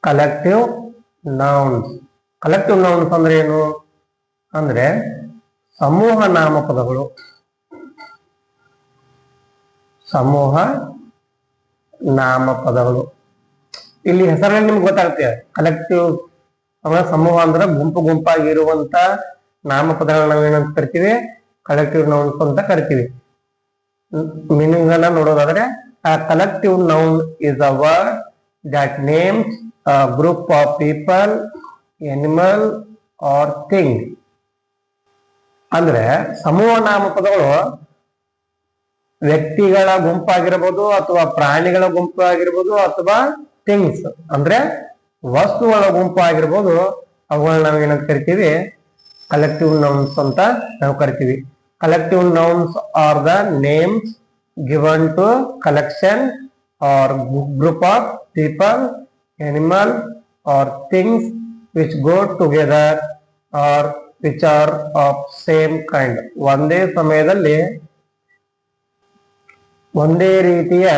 Collective nouns collective nouns ಅಂದ್ರೆ ಏನು? ಅಂದ್ರೆ ಸಮೂಹ ನಾಮಪದಗಳು. ಸಮೂಹ ನಾಮಪದಗಳು. ಇಲ್ಲಿ ಹೆಸರಲ್ಲಿ ನಿಮ್ಗೆ ಗೊತ್ತಾಗುತ್ತೆ. ಕಲೆಕ್ಟಿವ್ ಅಂದ್ರೆ ಸಮೂಹ ಅಂದ್ರೆ ಗುಂಪು ಗುಂಪಾಗಿರುವಂತ ನಾಮಪದಗಳನ್ನ ನಾವೇನಂತ ಕರಿತೀವಿ? ಕಲೆಕ್ಟಿವ್ ನೌನ್ಸ್ ಅಂತ ಕರಿತೀವಿ. ಮೀನಿಂಗ್ ಅನ್ನ ನೋಡೋದಾದ್ರೆ, a collective noun is a word that names a group of people animal are thing. ಅಂದ್ರೆ ಸಮೂಹ ನಾಮಪದಗಳು ವ್ಯಕ್ತಿಗಳ ಗುಂಪಾಗಿರ್ಬೋದು ಅಥವಾ ಪ್ರಾಣಿಗಳ ಗುಂಪು ಆಗಿರ್ಬೋದು ಅಥವಾ ಥಿಂಗ್ಸ್ ಅಂದ್ರೆ ವಸ್ತುಗಳ ಗುಂಪು ಆಗಿರ್ಬೋದು ಅವುಗಳನ್ನ ನಾವು ಏನಂತ ಕರಿತೀವಿ? ಕಲೆಕ್ಟಿವ್ ನೌನ್ಸ್ ಅಂತ ನಾವು ಕರಿತೀವಿ. Collective nouns are the names given to collection are group of people animal or things which go together or which are of same kind ಒಂದೇ ಸಮಯದಲ್ಲಿ ಒಂದೇ ರೀತಿಯ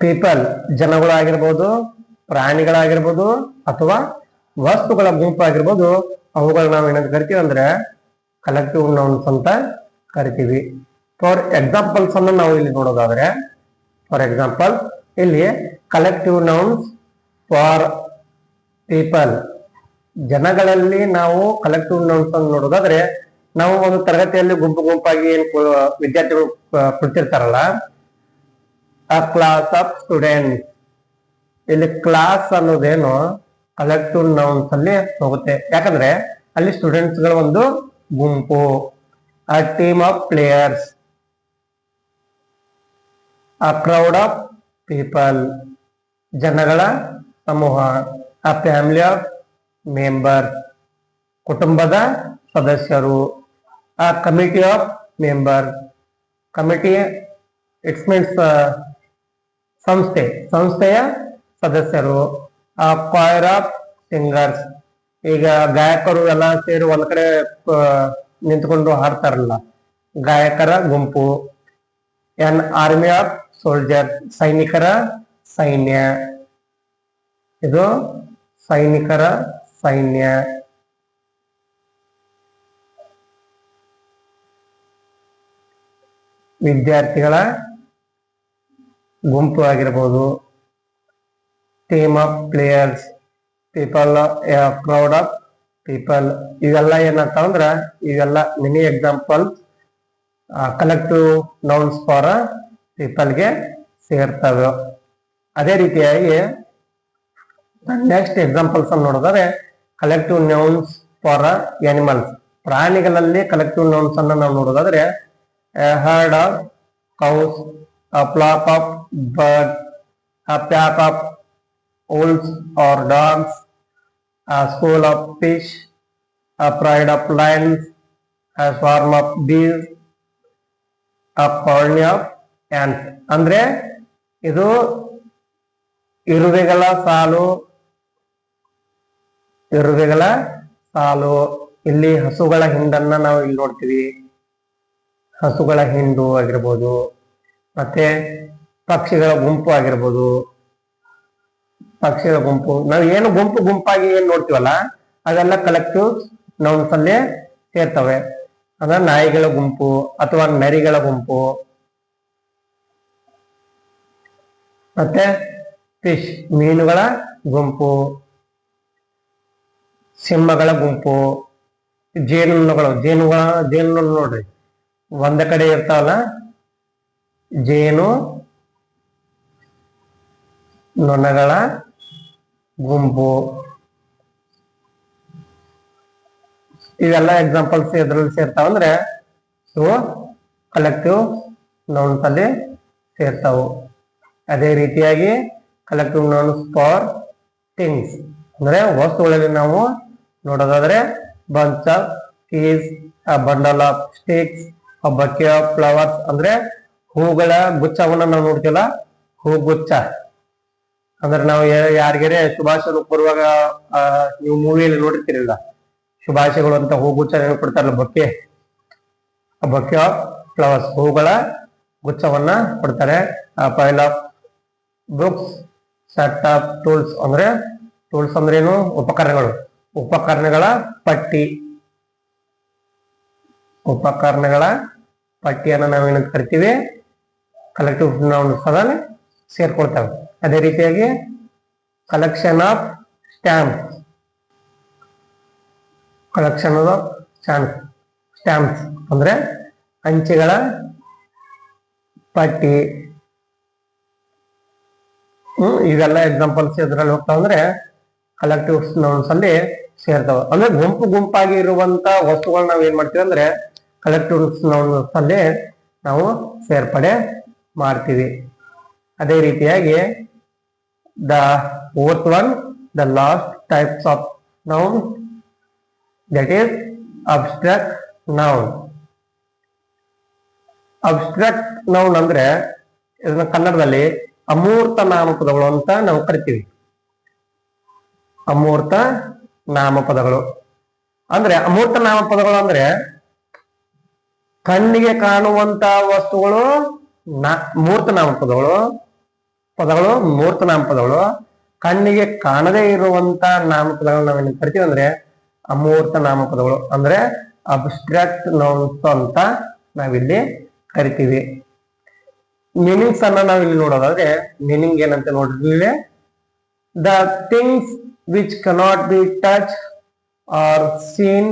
ಪೀಪಲ್ ಜನಗಳಾಗಿರ್ಬೋದು, ಪ್ರಾಣಿಗಳಾಗಿರ್ಬೋದು ಅಥವಾ ವಸ್ತುಗಳ ಗುಂಪಾಗಿರ್ಬೋದು ಅವುಗಳನ್ನ ನಾವು ಏನಂತ ಕರಿತೀವಿ ಅಂದ್ರೆ ಕಲೆಕ್ಟಿವ್ ನೌನ್ಸ್ ಅಂತ ಕರಿತೀವಿ. ಫಾರ್ ಎಕ್ಸಾಂಪಲ್ಸ್ ಅನ್ನು ನಾವು ಇಲ್ಲಿ ನೋಡೋದಾದ್ರೆ ಫಾರ್ ಎಕ್ಸಾಂಪಲ್ ಇಲ್ಲಿ ಕಲೆಕ್ಟಿವ್ ನೌನ್ಸ್ ಫಾರ್ ಪೀಪಲ್ ಜನಗಳಲ್ಲಿ ನಾವು ಕಲೆಕ್ಟಿವ್ ನೌನ್ಸ್ ಅನ್ನು ನೋಡೋದಾದ್ರೆ ನಾವು ಒಂದು ತರಗತಿಯಲ್ಲಿ ಗುಂಪು ಗುಂಪಾಗಿ ಏನ್ ವಿದ್ಯಾರ್ಥಿಗಳು ಕುಳಿತಿರ್ತಾರಲ್ಲ ಆ ಕ್ಲಾಸ್ ಆಫ್ ಸ್ಟೂಡೆಂಟ್ ಇಲ್ಲಿ ಕ್ಲಾಸ್ ಅನ್ನೋದೇನು ಕಲೆಕ್ಟಿವ್ ನೌನ್ಸ್ ಅಲ್ಲಿ ಹೋಗುತ್ತೆ. ಯಾಕಂದ್ರೆ ಅಲ್ಲಿ ಸ್ಟೂಡೆಂಟ್ಸ್ಗಳ ಒಂದು ಗುಂಪು, a team of players a crowd of people ಜನಗಳ, ಸಮೂಹ ಆ ಫ್ಯಾಮಿಲಿ ಆಫ್ ಮೆಂಬರ್ ಕುಟುಂಬದ ಸದಸ್ಯರು a committee of member committee it's means ಸಂಸ್ಥೆ, ಸಂಸ್ಥೆಯ ಸದಸ್ಯರು ಆ ಕಾಯರ್ ಆಫ್ ಸಿಂಗರ್ಸ್ ಈಗ ಗಾಯಕರು ಎಲ್ಲ ಸೇರಿ ಒಂದ್ ಕಡೆ ನಿಂತ್ಕೊಂಡು ಹಾಡ್ತಾರಲ್ಲ. ಗಾಯಕರ ಗುಂಪು ಎನ್ ಆರ್ಮಿ ಆಫ್ ಸೋಲ್ಜರ್ ಸೈನಿಕರ ಸೈನ್ಯ. ಇದು ಸೈನಿಕರ ಸೈನ್ಯ. ವಿದ್ಯಾರ್ಥಿಗಳ ಗುಂಪು ಆಗಿರ್ಬೋದು. Team of players people crowd of people ಇವೆಲ್ಲ ಏನಂತ ಅಂದ್ರೆ, ಇವೆಲ್ಲ mini example collective nouns for ಪೀಪಲ್ಗೆ ಸೇರ್ತವೆ. ಅದೇ ರೀತಿಯಾಗಿ ನೆಕ್ಸ್ಟ್ ಎಕ್ಸಾಂಪಲ್ಸ್ ಅನ್ನು ನೋಡಿದರೆ ಕಲೆಕ್ಟಿವ್ ನೌನ್ಸ್ ಫಾರ್ ಅನಿಮಲ್ಸ್ ಪ್ರಾಣಿಗಳಲ್ಲಿ ಕಲೆಕ್ಟಿವ್ ನೌನ್ಸ್ ಅನ್ನು ನಾವು ನೋಡೋದಾದ್ರೆ herd of cows flock of bird birds, of owls or dogs school of fish pride of lions swarm of bees of a swarm ants. ಅಂದ್ರೆ ಇದು ಇರುವೆಗಳ ಸಾಲು ಇರುವೆಗಳ ಸಾಲು. ಇಲ್ಲಿ ಹಸುಗಳ ಹಿಂಡನ್ನ ನಾವು ಇಲ್ಲಿ ನೋಡ್ತೀವಿ. ಹಸುಗಳ ಹಿಂಡು ಆಗಿರ್ಬೋದು, ಮತ್ತೆ ಪಕ್ಷಿಗಳ ಗುಂಪು ಆಗಿರ್ಬೋದು. ಪಕ್ಷಿಗಳ ಗುಂಪು. ನಾವು ಏನು ಗುಂಪು ಗುಂಪಾಗಿ ಏನ್ ನೋಡ್ತೀವಲ್ಲ, ಅದೆಲ್ಲ ಕಲೆಕ್ಟಿವ್ ನೌನ್ಸ್ ಅಲ್ಲಿ ಸೇರ್ತವೆ. ಅಂದ್ರೆ ನಾಯಿಗಳ ಗುಂಪು ಅಥವಾ ನರಿಗಳ ಗುಂಪು. ಮತ್ತೆ ಫಿಶ್ ಮೀನುಗಳ ಗುಂಪು, ಸಿಂಹಗಳ ಗುಂಪು ಜೇನುಗಳು ಜೇನುಗಳ ಜೇನು ನೋಡ್ರಿ. ಒಂದ ಕಡೆ ಇರ್ತಾವಲ್ಲ, ಜೇನು, ನೊಣಗಳ ಗುಂಪು. ಇವೆಲ್ಲ ಎಕ್ಸಾಂಪಲ್ಸ್ ಇದ್ರಲ್ಲಿ ಸೇರ್ತಾವ ಅಂದ್ರೆ ಇವು ಕಲೆಕ್ಟಿವ್ ನೌನ್ಸ್ ಅಲ್ಲಿ ಸೇರ್ತಾವು. ಅದೇ ರೀತಿಯಾಗಿ ಕಲೆಕ್ಟಿವ್ ನೌನ್ಸ್ ಫಾರ್ ಥಿಂಗ್ಸ್ ಅಂದ್ರೆ ವಸ್ತುಗಳಲ್ಲಿ ನಾವು ನೋಡೋದಾದ್ರೆ bunch of keys bundle of sticks a bouquet of flowers ಅಂದ್ರೆ ಹೂಗಳ ಗುಚ್ಛವನ್ನ ನಾವು ನೋಡ್ತೀವಲ್ಲ, ಹೂ ಗುಚ್ಛ. ಅಂದ್ರೆ ನಾವು ಯಾರಿಗಾರೆ ಶುಭಾಶಯ ಕೊಡುವಾಗ ನೀವು ಮೂವಿಯಲ್ಲಿ ನೋಡಿರ್ತೀರಲ್ಲ, ಶುಭಾಶಯಗಳು ಅಂತ ಹೂ ಗುಚ್ಛ ಕೊಡ್ತಾರಲ್ಲ, ಬೊಕ್ಕೆ. ಆ ಬೊಕ್ಕೆ ಆಫ್ ಫ್ಲವರ್ಸ್ ಹೂಗಳ ಗುಚ್ಛವನ್ನ ಕೊಡ್ತಾರೆ. A pile of books set of tools ಅಂದ್ರೆ ಟೂಲ್ಸ್ ಅಂದ್ರೆ ಏನು? ಉಪಕರಣಗಳು. ಉಪಕರಣಗಳ ಪಟ್ಟಿ. ಉಪಕರಣಗಳ ಪಟ್ಟಿಯನ್ನು ನಾವೇನಂತ ಕರಿತೀವಿ? ಕಲೆಕ್ಟಿವ್ ನಾವು ಸದನ್ ಸೇರ್ಕೊಳ್ತೇವೆ. ಅದೇ ರೀತಿಯಾಗಿ collection of stamp collection of stamp stamps ಅಂದ್ರೆ ಅಂಚೆಗಳ ಪಟ್ಟಿ. ಹ್ಮ್ ಇವೆಲ್ಲ ಎಕ್ಸಾಂಪಲ್ಸ್ ಇದ್ರಲ್ಲಿ ಹೋಗ್ತಾವ ಅಂದ್ರೆ ಕಲೆಕ್ಟಿವ್ಸ್ ಅಲ್ಲಿ ಸೇರ್ತಾವ. ಅಂದ್ರೆ ಗುಂಪು ಗುಂಪಾಗಿ ಇರುವಂತ ವಸ್ತುಗಳನ್ನ ನಾವ್ ಏನ್ ಮಾಡ್ತೀವಿ ಅಂದ್ರೆ ಕಲೆಕ್ಟಿವ್ಸ್ ಅಲ್ಲಿ ನಾವು ಸೇರ್ಪಡೆ ಮಾಡ್ತೀವಿ. ಅದೇ ರೀತಿಯಾಗಿ the fourth one the last types of noun that is abstract noun abstract noun ಅಂದ್ರೆ, ಇದನ್ನ ಕನ್ನಡದಲ್ಲಿ ಅಮೂರ್ತ ನಾಮಪದಗಳು ಅಂತ ನಾವು ಕರಿತೀವಿ. ಅಮೂರ್ತ ನಾಮಪದಗಳು. ಅಂದ್ರೆ ಅಮೂರ್ತ ನಾಮಪದಗಳು ಅಂದ್ರೆ ಕಣ್ಣಿಗೆ ಕಾಣುವಂತ ವಸ್ತುಗಳು ನಾ, ಮೂರ್ತ ನಾಮಪದಗಳು, ಪದಗಳು ಮೂರ್ತ ನಾಮಪದಗಳು, ಕಣ್ಣಿಗೆ ಕಾಣದೇ ಇರುವಂತ ನಾಮಪದಗಳು ನಾವೇನು ಕರಿತೀವಿ ಅಂದ್ರೆ ಅಮೂರ್ತ ನಾಮಪದಗಳು. ಅಂದ್ರೆ ಅಬ್ಸ್ಟ್ರಾಕ್ಟ್ ನೌನ್ಸ್ ಅಂತ ನಾವಿಲ್ಲಿ ಕರಿತೀವಿ. ಮೀನಿಂಗ್ಸ್ ಅನ್ನ ನಾವು ಇಲ್ಲಿ ನೋಡೋದಾದ್ರೆ ಮೀನಿಂಗ್ ಏನಂತ ನೋಡಿರ್ಲಿಲ್ಲ the things which cannot be touch are seen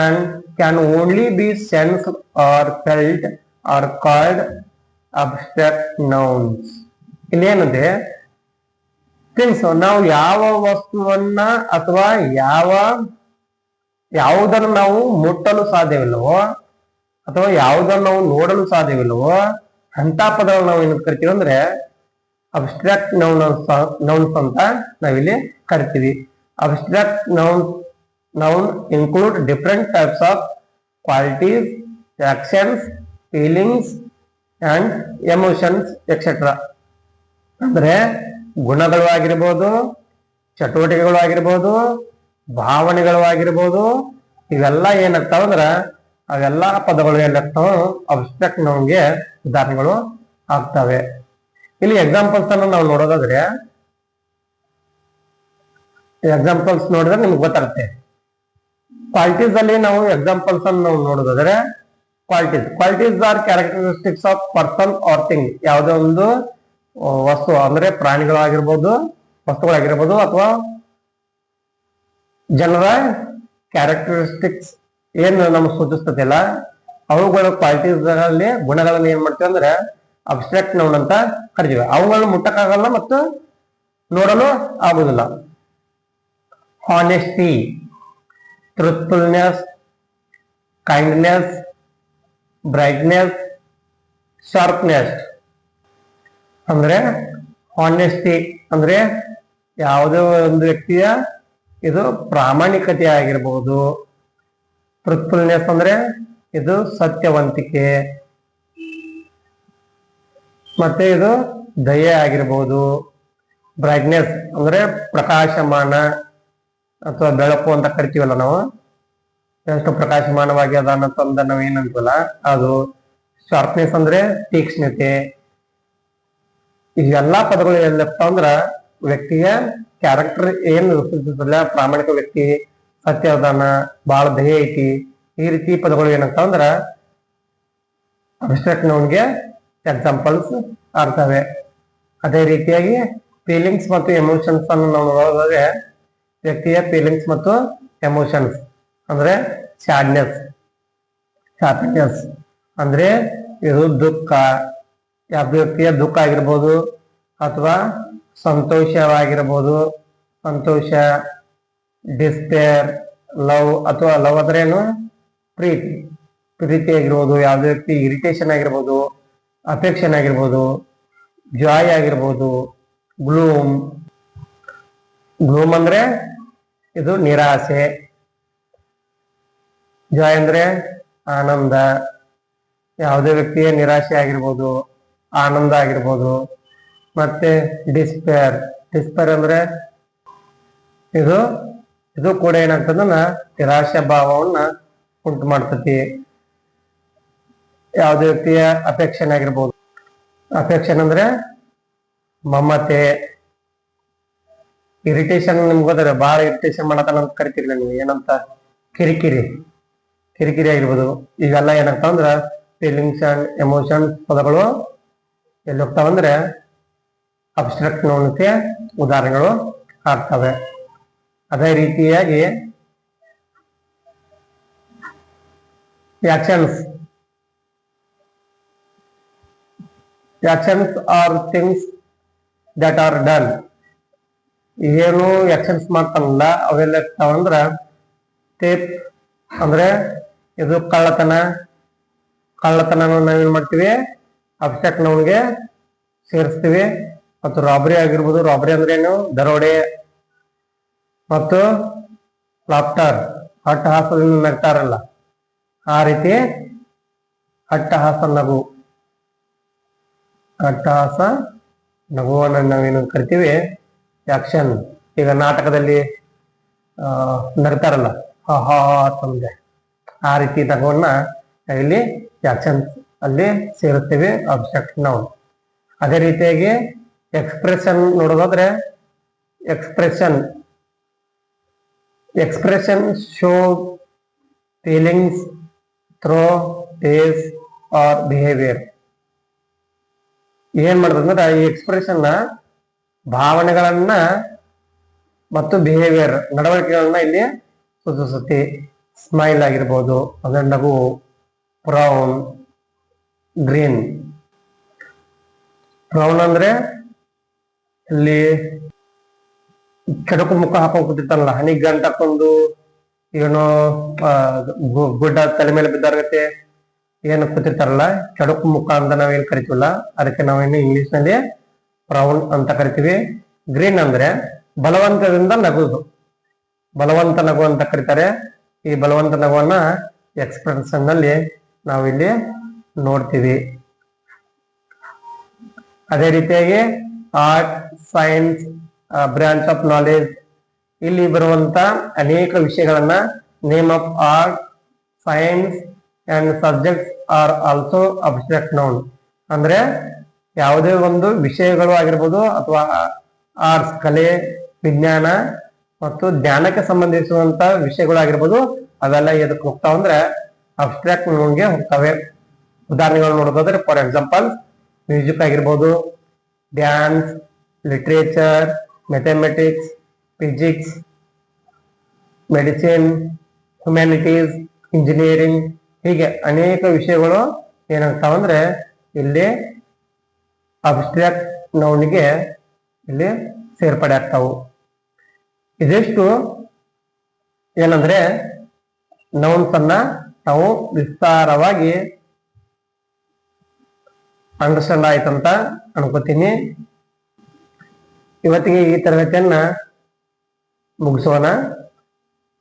and can only be sense are felt are called abstract nouns ಇಲ್ಲಿ ಏನಂದ್ರೆ ಥಿಂಗ್ಸ್ ನಾವು ಯಾವ ವಸ್ತುವನ್ನ ಅಥವಾ ಯಾವ ಯಾವುದನ್ನು ನಾವು ಮುಟ್ಟಲು ಸಾಧ್ಯವಿಲ್ಲವೋ ಅಥವಾ ಯಾವುದನ್ನು ನಾವು ನೋಡಲು ಸಾಧ್ಯವಿಲ್ಲವೋ ಅಂತ ಪದಗಳನ್ನ ನಾವು ಏನು ಕರಿತೀವಿ ಅಂದ್ರೆ ಅಬ್ಸ್ಟ್ರಾಕ್ಟ್ ನೌನ್ ನೌನ್ಸ್ ಅಂತ ನಾವಿಲ್ಲಿ ಕರಿತೀವಿ. Abstract noun noun include different types of qualities actions feelings and emotions etcetera ಅಂದ್ರೆ ಗುಣಗಳು ಆಗಿರ್ಬೋದು, ಚಟುವಟಿಕೆಗಳು ಆಗಿರ್ಬೋದು, ಭಾವನೆಗಳು ಆಗಿರ್ಬೋದು, ಇವೆಲ್ಲ ಏನಾಗ್ತಾವ ಅವೆಲ್ಲಾ ಪದಗಳು ಏನಾಗ್ತಾವ ಅಬ್ಸ್ಟ್ರಾಕ್ಟ್ ನೌನ್ಗೆ ಉದಾಹರಣೆಗಳು ಆಗ್ತವೆ. ಇಲ್ಲಿ ಎಕ್ಸಾಂಪಲ್ಸ್ ಅನ್ನು ನಾವು ನೋಡೋದಾದ್ರೆ ಎಕ್ಸಾಂಪಲ್ಸ್ ನೋಡಿದ್ರೆ ನಿಮ್ಗೆ ಗೊತ್ತಾಗುತ್ತೆ. ಕ್ವಾಲಿಟೀಸ್ ಅಲ್ಲಿ ನಾವು ಎಕ್ಸಾಂಪಲ್ಸ್ ಅನ್ನು ನಾವು ನೋಡೋದಾದ್ರೆ qualities qualities are characteristics of person or thing ಯಾವುದೇ ಒಂದು ವಸ್ತು, ಅಂದ್ರೆ ಪ್ರಾಣಿಗಳಾಗಿರ್ಬೋದು, ವಸ್ತುಗಳಾಗಿರ್ಬೋದು ಅಥವಾ ಜನರ ಕ್ಯಾರೆಕ್ಟರಿಸ್ಟಿಕ್ಸ್ ಏನು ನಮ್ಗೆ ಸೂಚಿಸ್ತತಿಲ್ಲ ಅವುಗಳ ಕ್ವಾಲಿಟೀಸ್ಗಳಲ್ಲಿ ಗುಣಗಳನ್ನ ಏನ್ ಮಾಡ್ತೀವಿ ಅಂದ್ರೆ ಅಬ್ಸ್ಟ್ರಾಕ್ಟ್ ನೌನ್ ಅಂತ ಕರಿತೀವಿ. ಅವುಗಳನ್ನ ಮುಟ್ಟಕ್ಕಾಗಲ್ಲ ಮತ್ತು ನೋಡಲು ಆಗುದಿಲ್ಲ. Honesty truthfulness kindness brightness sharpness ಅಂದ್ರೆ ಹಾನೆಸ್ಟಿ ಅಂದ್ರೆ ಯಾವುದೇ ಒಂದು ವ್ಯಕ್ತಿಯ ಇದು ಪ್ರಾಮಾಣಿಕತೆ ಆಗಿರ್ಬೋದು ಟ್ರೂತ್ಫುಲ್ನೆಸ್ ಅಂದ್ರೆ ಇದು ಸತ್ಯವಂತಿಕೆ. ಮತ್ತೆ ಇದು ದಯೆ ಆಗಿರ್ಬೋದು. ಬ್ರೈಟ್ನೆಸ್ ಅಂದ್ರೆ ಪ್ರಕಾಶಮಾನ ಅಥವಾ ಬೆಳಕು ಅಂತ ಕರಿತೀವಲ್ಲ ನಾವು? ಎಷ್ಟು ಪ್ರಕಾಶಮಾನವಾಗಿ ಅದ ತಂದ ನಾವು ಏನಂತೀವಲ್ಲ ಅದು ಶಾರ್ಪ್ನೆಸ್ ಅಂದ್ರೆ ತೀಕ್ಷ್ಣತೆ. ಇವೆಲ್ಲಾ ಪದಗಳು ಎಲ್ಲಪ್ಪ ಅಂದ್ರ ವ್ಯಕ್ತಿಯ ಕ್ಯಾರೆಕ್ಟರ್ ಏನ್ ಪ್ರಾಮಾಣಿಕ ವ್ಯಕ್ತಿ ಸತ್ಯ ಅದಾನ ಬಹಳ ದಯೆ ಐತಿ. ಈ ರೀತಿ ಪದಗಳು ಏನಂತಂದ್ರೆ ಅಬ್ಸ್ಟ್ರಾಕ್ಟ್ ನೌನ್ಗೆ ಎಕ್ಸಾಂಪಲ್ಸ್ ಆಗ್ತವೆ ಅದೇ ರೀತಿಯಾಗಿ ಫೀಲಿಂಗ್ಸ್ ಮತ್ತು ಎಮೋಷನ್ಸ್ ಅನ್ನು ನಾವು ನೋಡೋದಾದ್ರೆ ವ್ಯಕ್ತಿಯ ಫೀಲಿಂಗ್ಸ್ ಮತ್ತು ಎಮೋಷನ್ಸ್ ಅಂದ್ರೆ ಸ್ಯಾಡ್ನೆಸ್ ಹ್ಯಾಪಿನೆಸ್ ಅಂದ್ರೆ ಇದು ದುಃಖ. ಯಾವ ವ್ಯಕ್ತಿಯ ದುಃಖ ಆಗಿರ್ಬೋದು ಅಥವಾ ಸಂತೋಷವಾಗಿರ್ಬೋದು, ಸಂತೋಷ ಡಿಸ್ಪೇರ್ ಲವ್ ಅಥವಾ ಲವ್ ಅಂದ್ರೆ ಏನು? ಪ್ರೀತಿ ಪ್ರೀತಿ ಆಗಿರ್ಬೋದು ಯಾವುದೇ ವ್ಯಕ್ತಿ ಇರಿಟೇಷನ್ ಆಗಿರ್ಬೋದು ಅಫೆಕ್ಷನ್ ಆಗಿರ್ಬೋದು ಜಾಯ್ ಆಗಿರ್ಬೋದು ಗ್ಲೂಮ್ ಗ್ಲೂಮ್ ಅಂದ್ರೆ ಇದು ನಿರಾಸೆ. ಜಾಯ್ ಅಂದ್ರೆ ಆನಂದ. ಯಾವುದೇ ವ್ಯಕ್ತಿಯ ನಿರಾಶೆ ಆಗಿರ್ಬೋದು, ಆನಂದ ಆಗಿರ್ಬೋದು, ಮತ್ತೆ ಡಿಸ್ಪೇರ್ ಡಿಸ್ಪೇರ್ ಅಂದ್ರೆ ಇದು ಇದು ಕೂಡ ಏನಾಗ್ತದನ್ನ ನಿರಾಶೆ ಭಾವವನ್ನ ಉಂಟು ಮಾಡ್ತತಿ. ಯಾವುದೇ ರೀತಿಯ ಅಫೆಕ್ಷನ್ ಆಗಿರ್ಬೋದು. ಅಫೆಕ್ಷನ್ ಅಂದ್ರೆ ಮಮತೆ. ಇರಿಟೇಷನ್ ನಿಮ್ಗೆ ಬಹಳ ಇರಿಟೇಷನ್ ಮಾಡತಾನ ಅಂತ ಕರಿತೀರಿ ನೀವು, ಏನಂತ? ಕಿರಿಕಿರಿ. ಕಿರಿಕಿರಿ ಆಗಿರ್ಬೋದು. ಇವೆಲ್ಲ ಏನಾಗ್ತಾವ ಅಂದ್ರ ಫೀಲಿಂಗ್ಸ್ ಅಂಡ್ ಎಮೋಷನ್ಸ್ ಪದಗಳು ಎಲ್ಲಿ ಹೋಗ್ತಾವಂದ್ರೆ ಅಬ್ಸ್ಟ್ರಕ್ಟ್ ನೋಡಕ್ಕೆ ಉದಾಹರಣೆಗಳು ಆಗ್ತವೆ. ಅದೇ ರೀತಿಯಾಗಿ actions actions are things that are done. ಏನು ಆಕ್ಷನ್ಸ್ ಮಾಡ್ತಾನಲ್ಲ, ಅವೆಲ್ಲ ಇರ್ತಾವಂದ್ರ ಟೇಪ್ ಅಂದ್ರೆ ಇದು ಕಳ್ಳತನ. ಕಳ್ಳತನ ನಾವೇನ್ ಮಾಡ್ತೀವಿ ಅಬ್ಸ್ಟ್ರಾಕ್ಟ್ ಸೇರಿಸ್ತೀವಿ. ಮತ್ತು ರಾಬರಿ ಆಗಿರ್ಬೋದು ರಾಬರಿ ಅಂದ್ರೆ ಏನು ದರೋಡೆ. ಮತ್ತು ಲಾಫ್ಟರ್ ಅಟ್ಟಹಾಸದಿಂದ ನಗ್ತಾರಲ್ಲ ಆ ರೀತಿ ಅಟ್ಟಹಾಸ ನಗು ಅಟ್ಟಹಾಸ ನಗುವನ್ನು ನಾವೇನು ಕರಿತೀವಿ? ಆಕ್ಷನ್ ಈಗ ನಾಟಕದಲ್ಲಿ ನಗ್ತಾರಲ್ಲ ಹಾ ಹಾ ಆ ರೀತಿ ನಗುವನ್ನ ಇಲ್ಲಿ ಆಕ್ಷನ್ ಅಲ್ಲಿ ಸೇರುತ್ತೇವೆ ಅಬ್ಸ್ಟ್ರಾಕ್ಟ್ ನಾವು. ಅದೇ ರೀತಿಯಾಗಿ ಎಕ್ಸ್ಪ್ರೆಷನ್ ನೋಡೋದಾದ್ರೆ expression. Expression show feelings through faces or behaviour ಏನ್ ಮಾಡ್ತದಂದ್ರೆ ಈ ಎಕ್ಸ್ಪ್ರೆಷನ್ ಭಾವನೆಗಳನ್ನ ಮತ್ತು ಬಿಹೇವಿಯರ್ ನಡವಳಿಕೆಗಳನ್ನ ಇಲ್ಲಿ ಸೂಚಿಸುತ್ತೆ. ಸ್ಮೈಲ್ ಆಗಿರ್ಬೋದು, ಅಂದ್ರೆ ನಗು ಬ್ರೌನ್ ಗ್ರೀನ್ ಬ್ರೌನ್ ಅಂದ್ರೆ ಇಲ್ಲಿ ಕೆಡಕು ಮುಖ ಹಾಕೊಂಡ್ ಹನಿ ಗಂಟ್ ಏನೋ ಗುಡ್ಡ ತಲೆ ಮೇಲೆ ಬಿದ್ದಾರಗತ್ತೆ ಏನು ಕೂತಿರ್ತಾರಲ್ಲ, ಕೆಡಕು ಮುಖ ಅಂತ ನಾವೇನು ಕರಿತೀವಲ್ಲ, ಅದಕ್ಕೆ ನಾವೇನು ಇಂಗ್ಲಿಷ್ನಲ್ಲಿ ಬ್ರೌನ್ ಅಂತ ಕರಿತೀವಿ. ಗ್ರೀನ್ ಅಂದ್ರೆ ಬಲವಂತದಿಂದ ನಗುದು ಬಲವಂತ ನಗು ಅಂತ ಕರೀತಾರೆ. ಈ ಬಲವಂತ ನಗುವನ್ನ ಎಕ್ಸ್ಪ್ರೆಷನ್ನಲ್ಲಿ ನಾವಿಲ್ಲಿ ನೋಡ್ತೀವಿ. ಅದೇ ರೀತಿಯಾಗಿ art, science branch of knowledge ಇಲ್ಲಿ ಬರುವಂತ ಅನೇಕ ವಿಷಯಗಳನ್ನ name of art science and subjects are also abstract noun ಅಂದ್ರೆ ಯಾವುದೇ ಒಂದು ವಿಷಯಗಳು ಆಗಿರ್ಬೋದು ಅಥವಾ ಆರ್ಟ್ಸ್ ಕಲೆ, ವಿಜ್ಞಾನ ಮತ್ತು ಜ್ಞಾನಕ್ಕೆ ಸಂಬಂಧಿಸುವಂತ ವಿಷಯಗಳಾಗಿರ್ಬೋದು ಅವೆಲ್ಲ ಎದಕ್ಕೆ ಹೋಗ್ತಾವ ಅಂದ್ರೆ ಅಬ್ಸ್ಟ್ರಾಕ್ಟ್ ನೋನ್ಗೆ ಹೋಗ್ತವೆ. ಉದಾಹರಣೆಗಳು ನೋಡೋದಾದ್ರೆ ಫಾರ್ ಎಕ್ಸಾಂಪಲ್ ಮ್ಯೂಸಿಕ್ ಆಗಿರ್ಬೋದು dance literature mathematics physics medicine humanities engineering ಹೀಗೆ ಅನೇಕ ವಿಷಯಗಳು ಏನಾಗ್ತಾವಂದ್ರೆ ಇಲ್ಲಿ ಅಬ್ಸ್ಟ್ರಾಕ್ಟ್ ನೌನಿಗೆ ಇಲ್ಲಿ ಸೇರ್ಪಡೆ ಆಗ್ತಾವು. ಇದಿಷ್ಟು ಏನಂದ್ರೆ ನೌನ್ಸ್ ಅನ್ನ ನಾವು ವಿಸ್ತಾರವಾಗಿ ಅಂಡರ್ಸ್ಟ್ಯಾಂಡ್ ಆಯ್ತಂತ ಅನ್ಕೋತೀನಿ. ಇವತ್ತಿಗೆ ಈ ತರಗತಿಯನ್ನ ಮುಗಿಸೋಣ.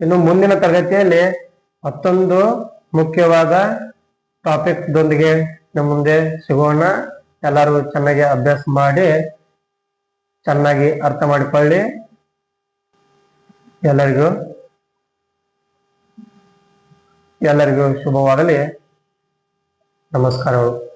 ಇನ್ನು ಮುಂದಿನ ತರಗತಿಯಲ್ಲಿ ಮತ್ತೊಂದು ಮುಖ್ಯವಾದ ಟಾಪಿಕ್ ದೊಂದಿಗೆ ನಮ್ಮ ಮುಂದೆ ಸಿಗೋಣ. ಎಲ್ಲರೂ ಚೆನ್ನಾಗಿ ಅಭ್ಯಾಸ ಮಾಡಿ, ಚೆನ್ನಾಗಿ ಅರ್ಥ ಮಾಡಿಕೊಳ್ಳಿ. ಎಲ್ಲರಿಗೂ ಎಲ್ಲರಿಗೂ ಶುಭವಾಗಲಿ. ನಮಸ್ಕಾರಗಳು.